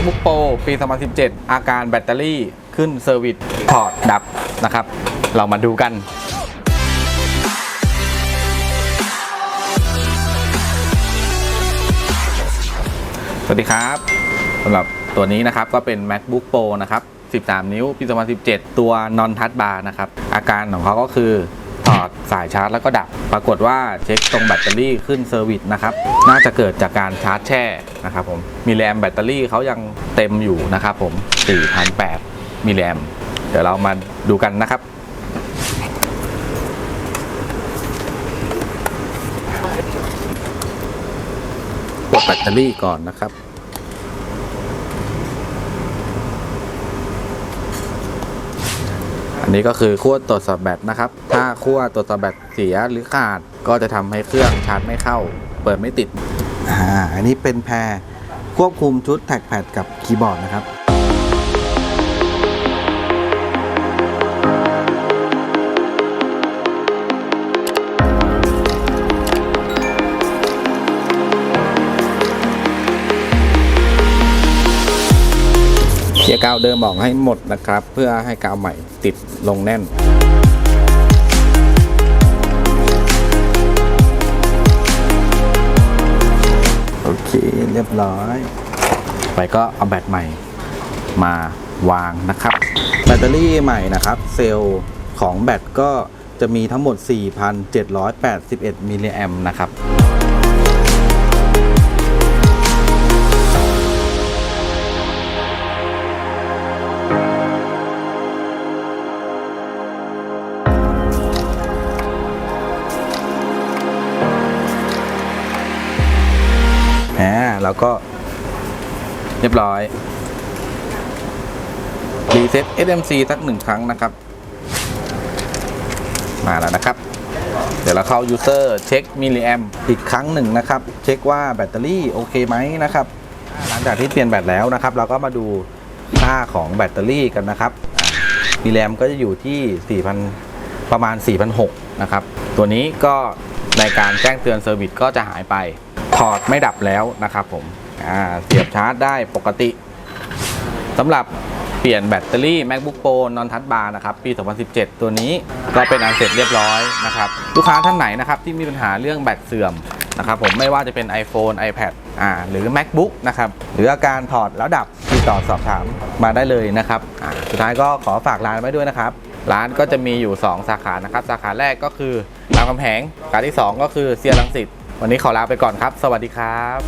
MacBook Pro ปี 2017 อาการแบตเตอรี่ขึ้นเซอร์วิสพอร์ตดับนะครับ เรามาดูกันสวัสดีครับสำหรับตัวนี้นะครับก็เป็น MacBook Pro นะครับ 13 นิ้วปี 2017 ตัว Non Touch Bar นะครับ อาการของเขาก็คือ อดสายชาร์จแล้วก็ดับ ปรากฏว่าเช็คตรงแบตเตอรี่ขึ้นเซอร์วิสนะครับ น่าจะเกิดจากการชาร์จแช่นะครับผม มีแรมแบตเตอรี่เขายังเต็มอยู่นะครับผม4,800มิลลิแอมเดี๋ยวเรามาดูกันนะครับกดแบตเตอรี่ก่อนนะครับ นี่ก็คือขั้วตรวจสอบแบตนะครับ ถ้าขั้วตรวจสอบแบตเสียหรือขาดก็จะทำให้เครื่องชาร์จไม่เข้า เปิดไม่ติดอ่าอันนี้เป็นแพรควบคุมชุดแท็กแพดกับคีย์บอร์ดนะครับ เคลียร์กาวเดิมออกให้หมดนะครับ เพื่อให้กาวใหม่ติดลงแน่นโอเคเรียบร้อย ไปก็เอาแบตใหม่มาวางนะครับ แบตเตอรี่ใหม่นะครับ เซลล์ของแบตก็จะมีทั้งหมด 4,781มิลลิแอมนะครับ แหมแล้วก็เรียบร้อย รีเซ็ต SMC สักหนึ่งครั้งนะครับ มาแล้วนะครับ เดี๋ยวเราเข้า user เช็คมิลลิแอมอีกครั้งหนึ่งนะครับ เช็คว่าแบตเตอรี่โอเคไหมนะครับ หลังจากที่เปลี่ยนแบตแล้วนะครับ เราก็มาดูค่าของแบตเตอรี่กันนะครับมีแรมก็จะอยู่ที่ 4,000 ประมาณ 4,600 นะครับ ตัวนี้ก็ในการแจ้งเตือนเซอร์วิสก็จะหายไป ถอดไม่ดับแล้วนะครับผมเสียบชาร์จได้ปกติสำหรับเปลี่ยนแบตเตอรี่ MacBook Pro Non Touch Bar นะครับ ปี 2017 ตัวนี้ก็เป็นอันเสร็จเรียบร้อยนะครับ ลูกค้าท่านไหนนะครับ ที่มีปัญหาเรื่องแบตเสื่อมนะครับผมไม่ว่าจะเป็น iPhone iPad อ่าหรือ MacBook นะครับ หรืออาการถอดแล้วดับติดต่อสอบถามมาได้เลยนะครับอ่าสุดท้ายก็ขอฝากร้านไว้ด้วยนะครับ ร้านก็จะมีอยู่ 2 สาขานะครับ สาขาแรกก็คือรามคำแหงสาขาที่ 2 ก็คือเซียรังสิต วันนี้ขอลาไปก่อนครับ สวัสดีครับ